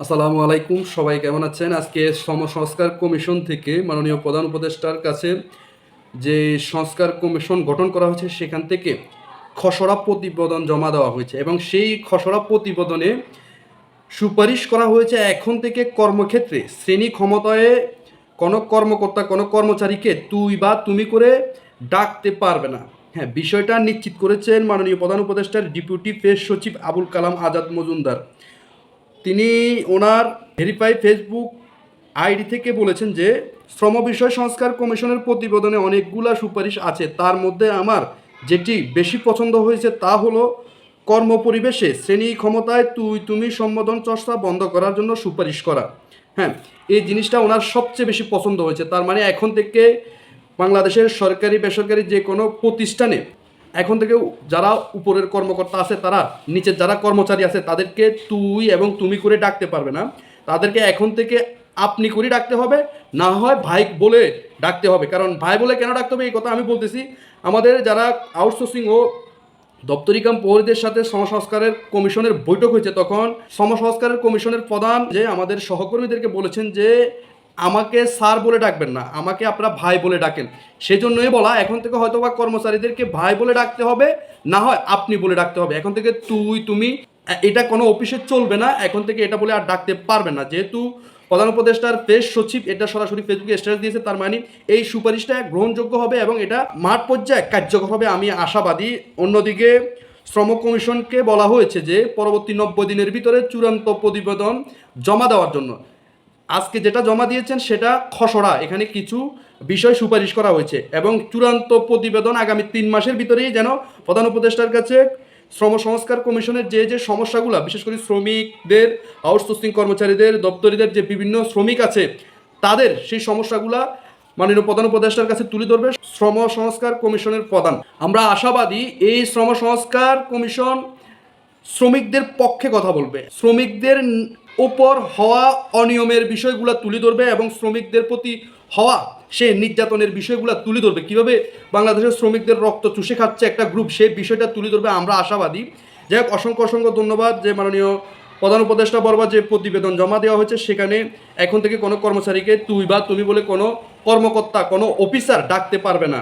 আসসালামু আলাইকুম, সবাই কেমন আছেন? আজকে সম সংস্কার কমিশন থেকে মাননীয় প্রধান উপদেষ্টার কাছে যে সংস্কার কমিশন গঠন করা হয়েছে, সেখান থেকে খসড়া প্রতিবেদন জমা দেওয়া হয়েছে এবং সেই খসড়া প্রতিবেদনে সুপারিশ করা হয়েছে এখন থেকে কর্মক্ষেত্রে। শ্রেণি ক্ষমতায় কোনো কর্মকর্তা, কোনো কর্মচারীকে তুই বা তুমি করে ডাকতে পারবে না। হ্যাঁ বিষয়টা নিশ্চিত করেছেন মাননীয় প্রধান উপদেষ্টার ডেপুটি প্রেস সচিব আবুল কালাম আজাদ মজুমদার। তিনি ওনার ভেরিফাই ফেসবুক আইডি থেকে বলেছেন যে, শ্রম বিষয় সংস্কার কমিশনের প্রতিবেদনে অনেকগুলা সুপারিশ আছে। তার মধ্যে আমার যেটি বেশি পছন্দ হয়েছে তা হলো, কর্মপরিবেশে শ্রেণি ক্ষমতায় তুই তুমি সম্বোধন চর্চা বন্ধ করার জন্য সুপারিশ করা। হ্যাঁ এই জিনিসটা ওনার সবচেয়ে বেশি পছন্দ হয়েছে। তার মানে এখন থেকে বাংলাদেশের সরকারি বেসরকারি যে কোনো প্রতিষ্ঠানে এখন থেকে যারা উপরের কর্মকর্তা আছে, তারা নিচের যারা কর্মচারী আছে, তাদেরকে তুই এবং তুমি করে ডাকতে পারবে না। তাদেরকে এখন থেকে আপনি করে ডাকতে হবে, না হয় ভাই বলে ডাকতে হবে। কারণ ভাই বলে কেন ডাকতে হবে এই কথা আমি বলতেছি। আমাদের যারা আউটসোর্সিং ও দপ্তরি কাম প্রহরীদের সাথে সমসংস্কারের কমিশনের বৈঠক হয়েছে, তখন সমসংস্কারের কমিশনের প্রধান যে আমাদের সহকর্মীদেরকে বলেছেন যে আমাকে স্যার বলে ডাকবেন না, আমাকে আপনারা ভাই বলে ডাকেন। সেজন্যই বলা, এখন থেকে হয়তো বা কর্মচারীদেরকে ভাই বলে ডাকতে হবে, না হয় আপনি বলে ডাকতে হবে। এখন থেকে তুই, তুমি, এটা কোনো অফিসে চলবে না, এখন থেকে এটা বলে আর ডাকতে পারবে না। যেহেতু প্রধান উপদেষ্টার প্রেস সচিব, এটা সরাসরি ফেসবুকে স্ট্যাটাস দিয়েছে, তার মানে এই সুপারিশটা গ্রহণযোগ্য হবে এবং এটা মাঠ পর্যায়ে কার্যকর হবে আমি আশাবাদী। অন্যদিকে শ্রম কমিশনকে বলা হয়েছে যে, পরবর্তী নব্বই দিনের ভিতরে চূড়ান্ত প্রতিবেদন জমা দেওয়ার জন্য। আজকে যেটা জমা দিয়েছেন সেটা খসড়া। এখানে কিছু বিষয় সুপারিশ করা হয়েছে এবং চূড়ান্ত প্রতিবেদন আগামী তিন মাসের ভিতরেই যেন প্রধান উপদেষ্টার কাছে শ্রম সংস্কার কমিশনের যে যে সমস্যাগুলো, বিশেষ করে শ্রমিকদের আউটসোর্সিং কর্মচারীদের, দপ্তরিদের যে বিভিন্ন শ্রমিক আছে, তাদের সেই সমস্যাগুলা মাননীয় প্রধান উপদেষ্টার কাছে তুলে ধরবে শ্রম সংস্কার কমিশনের প্রধান। আমরা আশাবাদী এই শ্রম সংস্কার কমিশন শ্রমিকদের পক্ষে কথা বলবে। শ্রমিকদের ওপর হওয়া অনিয়মের বিষয়গুলো তুলে ধরবে এবং শ্রমিকদের প্রতি হওয়া সে নির্যাতনের বিষয়গুলো তুলে ধরবে। কীভাবে বাংলাদেশের শ্রমিকদের রক্ত চুষে খাচ্ছে একটা গ্রুপ সেই বিষয়টা তুলে ধরবে আমরা আশাবাদী। যাই হোক, অসংখ্য অসংখ্য ধন্যবাদ যে মাননীয় প্রধান উপদেষ্টা বরবার যে প্রতিবেদন জমা দেওয়া হয়েছে, সেখানে এখন থেকে কোনো কর্মচারীকে তুই বা তুমি বলে কোনো কর্মকর্তা, কোনো অফিসার ডাকতে পারবে না।